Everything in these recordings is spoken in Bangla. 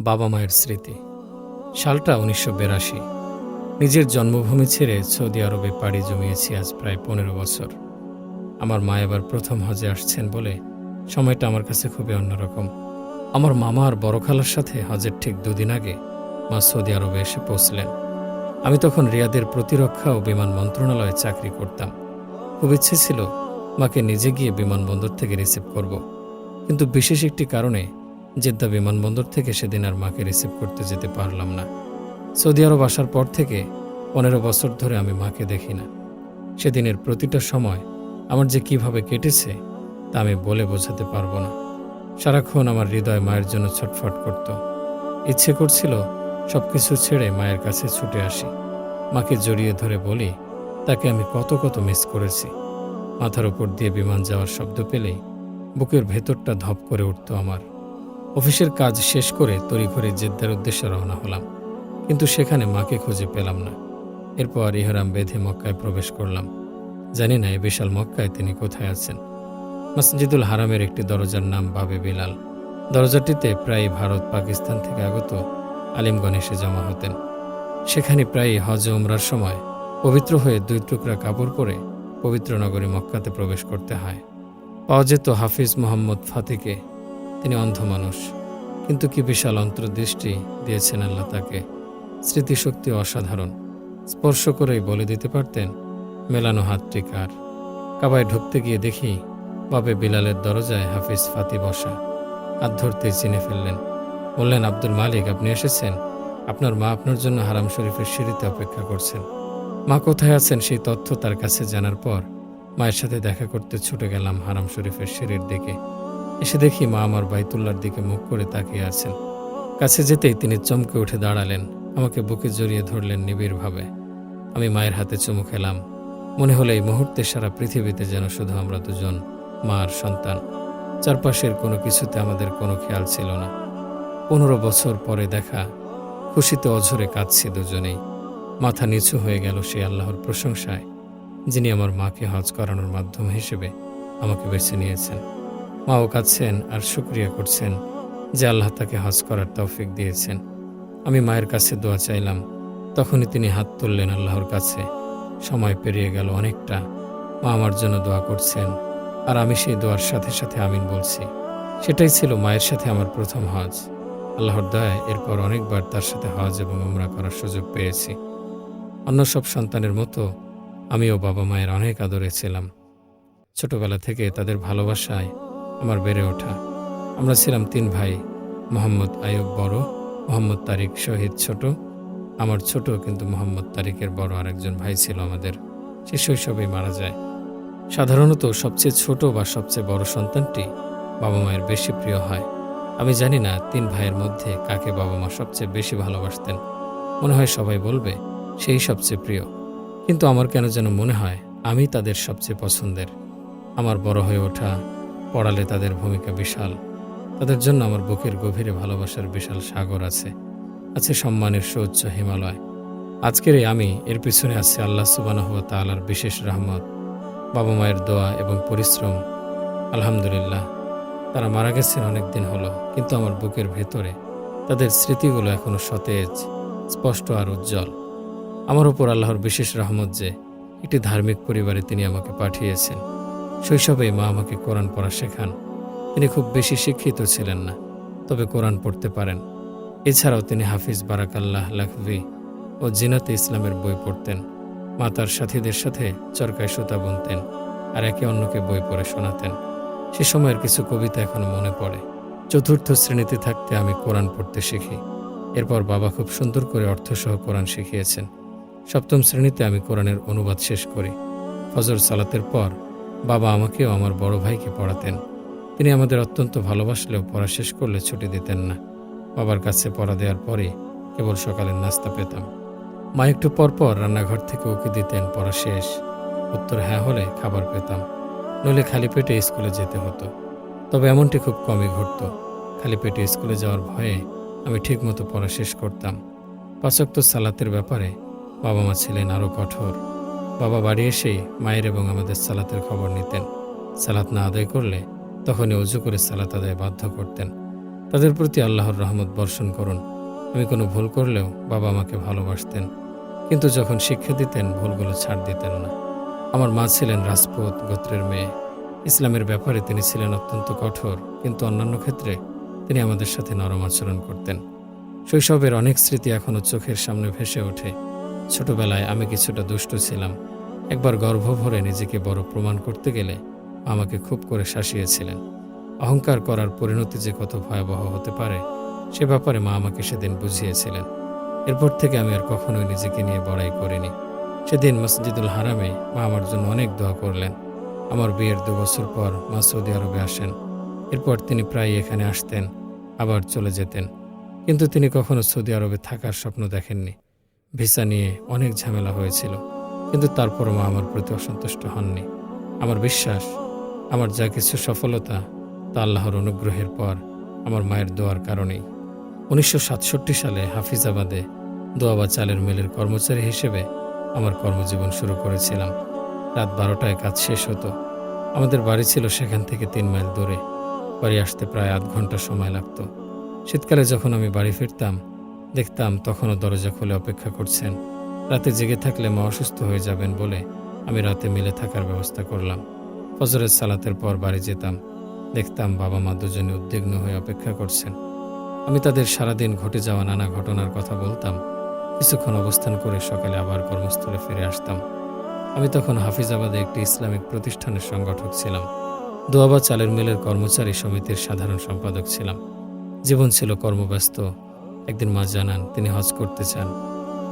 বাবা মায়ের স্মৃতি। সালটা উনিশশো বিরাশি। নিজের জন্মভূমি ছেড়ে সৌদি আরবে পাড়ি জমিয়েছি আজ প্রায় পনেরো বছর। আমার মা এবার প্রথম হজে আসছেন বলে সময়টা আমার কাছে খুবই অন্যরকম। আমার মামা আর বড় খালার সাথে হজের ঠিক দুদিন আগে মা সৌদি আরবে এসে পৌঁছলেন। আমি তখন রিয়াদের প্রতিরক্ষা ও বিমান মন্ত্রণালয়ে চাকরি করতাম। খুব ইচ্ছে ছিল মাকে নিজে গিয়ে বিমানবন্দর থেকে রিসিভ করব। কিন্তু বিশেষ একটি কারণে জেদ্দা বিমানবন্দর থেকে সেদিন আর মাকে রিসিভ করতে যেতে পারলাম না। সৌদি আরব আসার পর থেকে পনেরো বছর ধরে আমি মাকে দেখি না। সেদিনের প্রতিটা সময় আমার যে কীভাবে কেটেছে তা আমি বলে বোঝাতে পারব না। সারাক্ষণ আমার হৃদয় মায়ের জন্য ছটফট করত। ইচ্ছে করছিল সব কিছু ছেড়ে মায়ের কাছে ছুটে আসি। মাকে জড়িয়ে ধরে বলি, তাকে আমি কত কত মিস করেছি। মাথার উপর দিয়ে বিমান যাওয়ার শব্দ পেলেই বুকের ভেতরটা ধপ করে উঠত আমার। অফিসের কাজ শেষ করে তড়িঘড়ি জেদ্দার উদ্দেশ্যে রওনা হলাম, কিন্তু সেখানে মাকে খুঁজে পেলাম না। এরপর ইহরাম বেঁধে মক্কায় প্রবেশ করলাম। জানি না এই বিশাল মক্কায় তিনি কোথায় আছেন। মসজিদুল হারামের একটি দরজার নাম বাবে বিলাল। দরজাটিতে প্রায় ভারত পাকিস্তান থেকে আগত আলিমগণ এসে জমা হতেন। সেখানে প্রায় হজ উমরার সময় পবিত্র হয়ে দুই টুকরা কাপড় পরে পবিত্র নগরী মক্কাতে প্রবেশ করতে হয়। পাওয়া যেত হাফিজ মোহাম্মদ ফাতিকে তিনি অন্ধ মানুষ। কিন্তু কি বিশাল অন্তর্দৃষ্টি দিয়েছেন আল্লাহ তাকে। স্মৃতিশক্তি অসাধারণ। স্পর্শ করেই বলে দিতে পারতেন, মেলানো হাতটি কার? কাবায় ঢুকতে গিয়ে দেখি বাবে বিলালের দরজায় হাফিজ ফাতি বসা। হাত ধরতেই চিনে ফেললেন। বললেন, আব্দুল মালিক, আপনি এসেছেন? আপনার মা আপনার জন্য হারাম শরীফের সিঁড়িতে অপেক্ষা করছেন। মা কোথায় আছেন সেই তথ্য তার কাছে জানার পর মায়ের সাথে দেখা করতে ছুটে গেলাম হারাম শরীফের সিঁড়ির দিকে। এসে দেখি মা আমার বাইতুল্লার দিকে মুখ করে তাকিয়ে আছেন। কাছে যেতেই তিনি চমকে উঠে দাঁড়ালেন, আমাকে বুকে জড়িয়ে ধরলেন নিবিড়ভাবে। আমি মায়ের হাতে চুমু খেলাম। মনে হলো এই মুহূর্তে সারা পৃথিবীতে যেন শুধু আমরা দুজন, মা আর সন্তান। চারপাশের কোনো কিছুতে আমাদের কোনো খেয়াল ছিল না। পনেরো বছর পরে দেখা, খুশিতে অঝরে কাঁদছি দুজনেই। মাথা নিচু হয়ে গেল সেই আল্লাহর প্রশংসায়, যিনি আমার মাকে হজ করানোর মাধ্যম হিসেবে আমাকে বেছে নিয়েছেন। মাও কাঁদছেন আর শুক্রিয়া করছেন যে আল্লাহ তাকে হজ করার তৌফিক দিয়েছেন। আমি মায়ের কাছে দোয়া চাইলাম। তখনই তিনি হাত তুললেন আল্লাহর কাছে। সময় পেরিয়ে গেল অনেকটা। মা আমার জন্য দোয়া করছেন। আর আমি সেই দোয়ার সাথে সাথে আমিন বলছি। সেটাই ছিল মায়ের সাথে আমার প্রথম হজ। আল্লাহর দয়ায় এরপর অনেকবার তার সাথে হজ এবং উমরা করার সুযোগ পেয়েছি। অন্য সব সন্তানের মতো আমিও বাবা মায়ের অনেক আদরে ছিলাম। ছোটবেলা থেকে তাদের ভালোবাসায় আমার বেড়ে ওঠা। আমরা ছিলাম তিন ভাই, মোহাম্মদ আয়ুব বড়, মোহাম্মদ তারিক শহীদ ছোট। আমার ছোট কিন্তু মোহাম্মদ তারিকের বড় আরেকজন ভাই ছিল আমাদের। সে শৈশবেই মারা যায়। সাধারণত সবচেয়ে ছোট বা সবচেয়ে বড় সন্তানটি বাবা মায়ের বেশি প্রিয় হয়। আমি জানি না তিন ভাইয়ের মধ্যে কাকে বাবা মা সবচেয়ে বেশি ভালোবাসতেন। মনে হয় সবাই বলবে, সেই সবচেয়ে প্রিয়। কিন্তু আমার কেন যেন মনে হয়, আমি তাদের সবচেয়ে পছন্দের। আমার বড় হয়ে ওঠা পড়ালে তাদের ভূমিকা বিশাল। তাদের জন্য আমার বুকের গভীরে ভালোবাসার বিশাল সাগর আছে। আছে সম্মানের সুউচ্চ হিমালয়। আজকের এই আমি, এর পিছনে আছে আল্লাহ সুবানাহ তালার বিশেষ রহমত, বাবা মায়ের দোয়া এবং পরিশ্রম। আলহামদুলিল্লাহ, তারা মারা গেছেন অনেক দিন হলো, কিন্তু আমার বুকের ভেতরে তাদের স্মৃতিগুলো এখনও সতেজ, স্পষ্ট আর উজ্জ্বল। আমার উপর আল্লাহর বিশেষ রহমত যে, একটি ধার্মিক পরিবারে তিনি আমাকে পাঠিয়েছেন। শৈশবেই মা আমাকে কোরআন পড়া শেখান। তিনি খুব বেশি শিক্ষিত ছিলেন না, তবে কোরআন পড়তে পারেন। এছাড়াও তিনি হাফিজ বারাকাল্লাহ লাখভি ও জিনাতে ইসলামের বই পড়তেন। মা তার সাথীদের সাথে চরকায় সুতা বুনতেন আর একে অন্যকে বই পড়ে শোনাতেন। সে সময়ের কিছু কবিতা এখন মনে পড়ে। চতুর্থ শ্রেণীতে থাকতে আমি কোরআন পড়তে শিখি। এরপর বাবা খুব সুন্দর করে অর্থসহ কোরআন শিখিয়েছেন। সপ্তম শ্রেণীতে আমি কোরআনের অনুবাদ শেষ করি। ফজর সালাতের পর বাবা আমাকেও আমার বড় ভাইকে পড়াতেন। তিনি আমাদের অত্যন্ত ভালোবাসলেও পড়া শেষ করলে ছুটি দিতেন না। বাবার কাছে পড়া দেওয়ার পরে কেবল সকালের নাস্তা পেতাম। মা একটু পর পর রান্নাঘর থেকে ওকে দিতেন, পড়া শেষ। উত্তর হ্যাঁ হলে খাবার পেতাম। নইলে খালি পেটে স্কুলে যেতে হতো। তবে এমনটি খুব কমই ঘটত। খালি পেটে স্কুলে যাওয়ার ভয়ে আমি ঠিকমতো পড়া শেষ করতাম। পাচক্ত সালাতের ব্যাপারে বাবা মা ছিলেন আরও কঠোর। বাবা বাড়ি এসেই মায়ের এবং আমাদের সালাতের খবর নিতেন। সালাত না আদায় করলে তখনই অজু করে সালাত আদায় বাধ্য করতেন। তাদের প্রতি আল্লাহর রহমত বর্ষণ করুন। আমি কোনো ভুল করলেও বাবা আমাকে ভালোবাসতেন। কিন্তু যখন শিক্ষা দিতেন, ভুলগুলো ছাড় দিতেন না। আমার মা ছিলেন রাজপুত গোত্রের মেয়ে। ইসলামের ব্যাপারে তিনি ছিলেন অত্যন্ত কঠোর, কিন্তু অন্যান্য ক্ষেত্রে তিনি আমাদের সাথে নরম আচরণ করতেন। শৈশবের অনেক স্মৃতি এখনও চোখের সামনে ভেসে ওঠে। ছোটবেলায় আমি কিছুটা দুষ্ট ছিলাম। একবার গর্ভ ভরে নিজেকে বড় প্রমাণ করতে গেলে আমাকে খুব করে শাসিয়েছিলেন। অহংকার করার পরিণতি যে কত ভয়াবহ হতে পারে, সে ব্যাপারে মা আমাকে সেদিন বুঝিয়েছিলেন। এরপর থেকে আমি আর কখনোই নিজেকে নিয়ে বড়াই করিনি। সেদিন মসজিদুল হারামে মা আমার জন্য অনেক দোয়া করলেন। আমার বিয়ের দু বছর পর মা সৌদি আরবে আসেন। এরপর তিনি প্রায় এখানে আসতেন, আবার চলে যেতেন। কিন্তু তিনি কখনো সৌদি আরবে থাকার স্বপ্ন দেখেননি। ভিসা নিয়ে অনেক ঝামেলা হয়েছিল, কিন্তু তারপর মা আমার প্রতি অসন্তুষ্ট হননি। আমার বিশ্বাস, আমার যা কিছু সফলতা, তা আল্লাহর অনুগ্রহের পর আমার মায়ের দোয়ার কারণেই। উনিশশো সাতষট্টি সালে হাফিজাবাদে দোয়াবা চালের মিলের কর্মচারী হিসেবে আমার কর্মজীবন শুরু করেছিলাম। রাত বারোটায় কাজ শেষ হতো। আমাদের বাড়ি ছিল সেখান থেকে তিন মাইল দূরে। বাড়ি আসতে প্রায় আধ ঘণ্টা সময় লাগতো। শীতকালে যখন আমি বাড়ি ফিরতাম দেখতাম তখনও দরজা খুলে অপেক্ষা করছেন। রাতে জেগে থাকলে মা অসুস্থ হয়ে যাবেন বলে আমি রাতে মিলে থাকার ব্যবস্থা করলাম। ফজরের সালাতের পর বাড়ি যেতাম। দেখতাম বাবা মা দুজনে উদ্বিগ্ন হয়ে অপেক্ষা করছেন। আমি তাদের সারাদিন ঘটে যাওয়া নানা ঘটনার কথা বলতাম। কিছুক্ষণ অবস্থান করে সকালে আবার কর্মস্থলে ফিরে আসতাম। আমি তখন হাফিজাবাদে একটি ইসলামিক প্রতিষ্ঠানের সংগঠক ছিলাম। দোয়াবা চালের মিলের কর্মচারী সমিতির সাধারণ সম্পাদক ছিলাম। জীবন ছিল কর্মব্যস্ত একদিন মা জানান, তিনি হজ করতে চান।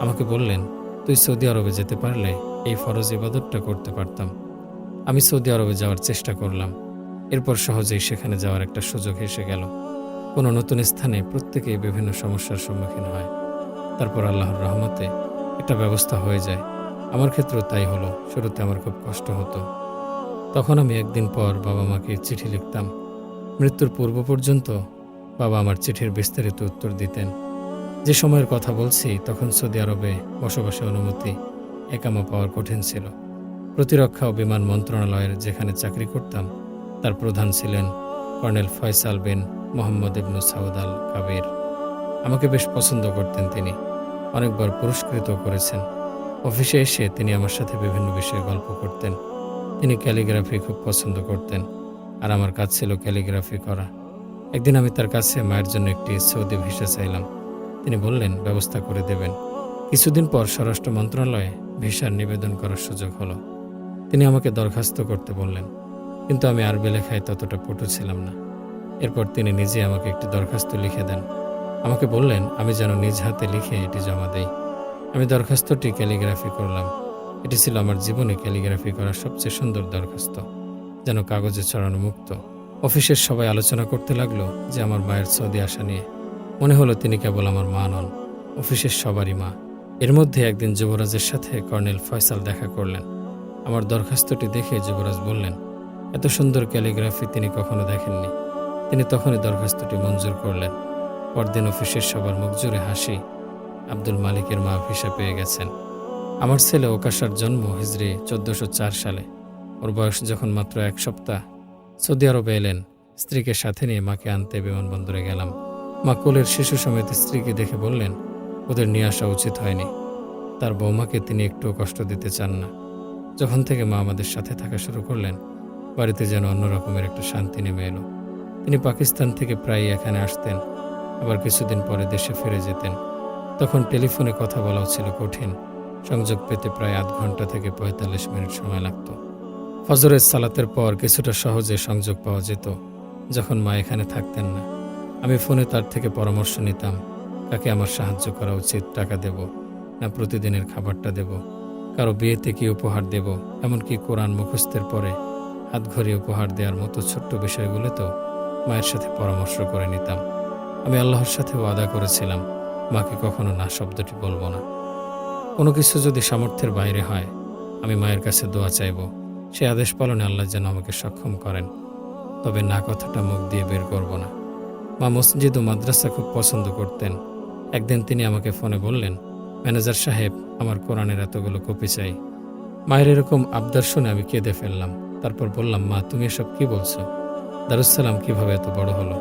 আমাকে বললেন, তুই সৌদি আরবে যেতে পারলে এই ফরজ ইবাদতটা করতে পারতাম। আমি সৌদি আরবে যাওয়ার চেষ্টা করলাম। এরপর সহজেই সেখানে যাওয়ার একটা সুযোগ এসে গেল। কোনো নতুন স্থানে প্রত্যেকেই বিভিন্ন সমস্যার সম্মুখীন হয়। তারপর আল্লাহর রহমতে একটা ব্যবস্থা হয়ে যায়। আমার ক্ষেত্রেও তাই হলো, শুরুতে আমার খুব কষ্ট হতো। তখন আমি একদিন পর বাবা মাকে চিঠি লিখতাম, মৃত্যুর পূর্ব পর্যন্ত বাবা আমার চিঠির বিস্তারিত উত্তর দিতেন। যে সময়ের কথা বলছি, তখন সৌদি আরবে বসবাসের অনুমতি একামা পাওয়ার কঠিন ছিল। প্রতিরক্ষা ও বিমান মন্ত্রণালয়ের যেখানে চাকরি করতাম, তার প্রধান ছিলেন colonel Faisal bin Mohammad Ibnu Saud Al Kabir. আমাকে বেশ পছন্দ করতেন তিনি। অনেকবার পুরস্কৃত করেছেন। অফিসে এসে তিনি আমার সাথে বিভিন্ন বিষয়ে গল্প করতেন। তিনি ক্যালিগ্রাফি খুব পছন্দ করতেন। আর আমার কাজ ছিল ক্যালিগ্রাফি করা। একদিন আমি তার কাছে মায়ের জন্য একটি সৌদি ভিসা চাইলাম। তিনি বললেন, ব্যবস্থা করে দেবেন। কিছুদিন পর স্বরাষ্ট্র মন্ত্রণালয়ে ভিসার নিবেদন করার সুযোগ হলো। তিনি আমাকে দরখাস্ত করতে বললেন, কিন্তু আমি আরবি লেখায় ততটা পটু ছিলাম না। এরপর তিনি নিজে আমাকে একটি দরখাস্ত লিখে দেন। আমাকে বললেন, আমি যেন নিজ হাতে লিখে এটি জমা দেই। আমি দরখাস্তটি ক্যালিগ্রাফি করলাম। এটি ছিল আমার জীবনে ক্যালিগ্রাফি করার সবচেয়ে সুন্দর দরখাস্ত, যেন কাগজে ছড়ানো মুক্ত। অফিসের সবাই আলোচনা করতে লাগল যে আমার মায়ের সৌদি আসা নিয়ে। মনে হলো তিনি কেবল আমার মা নন, অফিসের সবারই মা। এর মধ্যে একদিন যুবরাজের সাথে কর্নেল ফয়সাল দেখা করলেন। আমার দরখাস্তটি দেখে যুবরাজ বললেন, এত সুন্দর ক্যালিগ্রাফি তিনি কখনো দেখেননি। তিনি তখনই দরখাস্তটি মঞ্জুর করলেন। পরদিন অফিসের সবার মুখ জুড়ে হাসি, আব্দুল মালিকের মা ভিসা পেয়ে গেছেন। আমার ছেলে ওকাশার জন্ম হিজড়ি চোদ্দশো সালে। ওর বয়স যখন মাত্র এক সপ্তাহ সৌদি আরবে এলেন। স্ত্রীকে সাথে নিয়ে মাকে আনতে বিমানবন্দরে গেলাম। মা কোলের শিশু সমেত স্ত্রীকে দেখে বললেন, ওদের নিয়ে আসা উচিত হয়নি। তার বৌমাকে তিনি একটুও কষ্ট দিতে চান না। যখন থেকে মা আমাদের সাথে থাকা শুরু করলেন, বাড়িতে যেন অন্যরকমের একটা শান্তি নেমে এলো। তিনি পাকিস্তান থেকে প্রায়ই এখানে আসতেন, আবার কিছুদিন পরে দেশে ফিরে যেতেন। তখন টেলিফোনে কথা বলাও ছিল কঠিন। সংযোগ পেতে প্রায় আধ ঘণ্টা থেকে পঁয়তাল্লিশ মিনিট সময় লাগত। ফজরের সালাতের পর কিছুটা সহজে সংযোগ পাওয়া যেত, যখন মা এখানে থাকতেন না। আমি ফোনে তার থেকে পরামর্শ নিতাম, কাকে আমার সাহায্য করা উচিত? টাকা দেব না প্রতিদিনের খাবারটা দেব? কারও বিয়েতে কি উপহার দেব? এমনকি কোরআন মুখস্থের পরে হাতঘড়ি উপহার দেওয়ার মতো ছোট্ট বিষয়গুলোতেও মায়ের সাথে পরামর্শ করে নিতাম। আমি আল্লাহর সাথে ওয়াদা করেছিলাম, মাকে কখনো না শব্দটি বলব না। কোনো কিছু যদি সামর্থ্যের বাইরে হয়, আমি মায়ের কাছে দোয়া চাইব। সে আদেশ পালনে আল্লাহ যেন আমাকে সক্ষম করেন। তবে না কথাটা মুখ দিয়ে বের করব না। মা মসজিদ ও মাদ্রাসা খুব পছন্দ করতেন। একদিন তিনি আমাকে ফোনে বললেন, ম্যানেজার সাহেব, আমার কোরআনের এতগুলো কপি চাই। মায়ের এরকম আবদার শুনে আমি কেঁদে ফেললাম। তারপর বললাম, মা, তুমি এসব কি বলছো? দারুসালাম কীভাবে এত বড় হলো?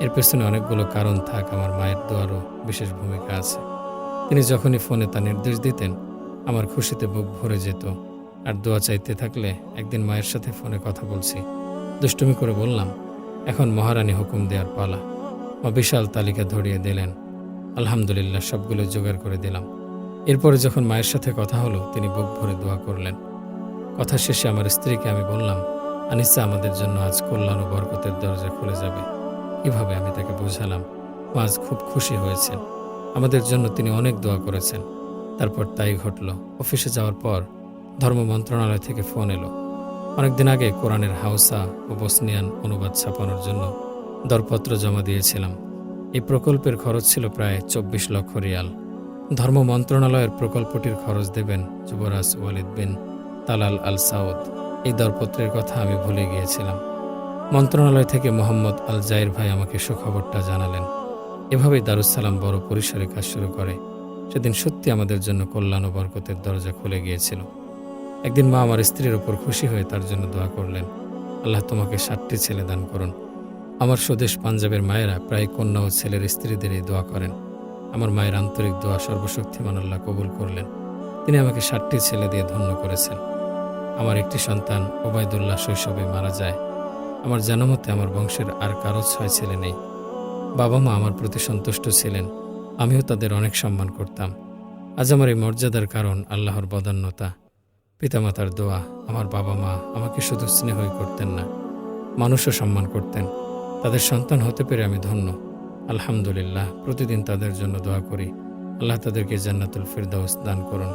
এর পেছনে অনেকগুলো কারণ থাক, আমার মায়ের দোয়ারও বিশেষ ভূমিকা আছে। তিনি যখনই ফোনে তা নির্দেশ দিতেন, আমার খুশিতে বুক ভরে যেত। আর দোয়া চাইতে থাকলে একদিন মায়ের সাথে ফোনে কথা বলছি। দুষ্টুমি করে বললাম, এখন মহারানী হুকুম দেওয়ার পালা। মা বিশাল তালিকা ধরিয়ে দিলেন। আলহামদুলিল্লাহ, সবগুলো জোগাড় করে দিলাম। এরপরে যখন মায়ের সাথে কথা হলো, তিনি বুক ভরে দোয়া করলেন। কথা শেষে আমার স্ত্রীকে আমি বললাম, আনিসা আমাদের জন্য আজ কল্যাণ ও বরকতের দরজা খুলে যাবে। কীভাবে আমি তাকে বোঝালাম। ও আজ খুব খুশি হয়েছেন। আমাদের জন্য তিনি অনেক দোয়া করেছেন। তারপর তাই ঘটল। অফিসে যাওয়ার পর ধর্ম মন্ত্রণালয় থেকে ফোন এলো। অনেকদিন আগে কোরআনের হাউসা ও বসনিয়ান অনুবাদ ছাপানোর জন্য দরপত্র জমা দিয়েছিলাম। এই প্রকল্পের খরচ ছিল প্রায় চব্বিশ লক্ষ রিয়াল। ধর্ম মন্ত্রণালয়ের প্রকল্পটির খরচ দেবেন যুবরাজ Walid bin Talal Al Saud. এই দরপত্রের কথা আমি ভুলে গিয়েছিলাম। মন্ত্রণালয় থেকে মোহাম্মদ আল জাইর ভাই আমাকে সুখবরটা জানালেন। এভাবেই দারুসালাম বড় পরিসরে কাজ শুরু করে। সেদিন সত্যি আমাদের জন্য কল্যাণ ও বরকতের দরজা খুলে গিয়েছিল। একদিন মা আমার স্ত্রীর ওপর খুশি হয়ে তার জন্য দোয়া করলেন। আল্লাহ তোমাকে সাতটি ছেলে দান করুন। আমার স্বদেশ পাঞ্জাবের মায়েরা প্রায় কন্যা ও ছেলের স্ত্রীদের এই দোয়া করেন। আমার মায়ের আন্তরিক দোয়া সর্বশক্তিমান আল্লাহ কবুল করলেন। তিনি আমাকে ষাটটি ছেলে দিয়ে ধন্য করেছেন। আমার একটি সন্তান ওবায়দুল্লাহ শৈশবে মারা যায়। আমার জানামতে আমার বংশের আর কারও ছয় ছেলে নেই। বাবা মা আমার প্রতি সন্তুষ্ট ছিলেন। আমিও তাদের অনেক সম্মান করতাম। আজ আমার এই মর্যাদার কারণ আল্লাহর বদান্যতা। পিতামাতার দোয়া, আমার বাবা মা আমাকে শুধু স্নেহই করতেন না, মানুষও সম্মান করতেন। তাদের সন্তান হতে পেরে আমি ধন্য। আলহামদুলিল্লাহ, প্রতিদিন তাদের জন্য দোয়া করি। আল্লাহ তাদেরকে জান্নাতুল ফিরদাউস দান করুন।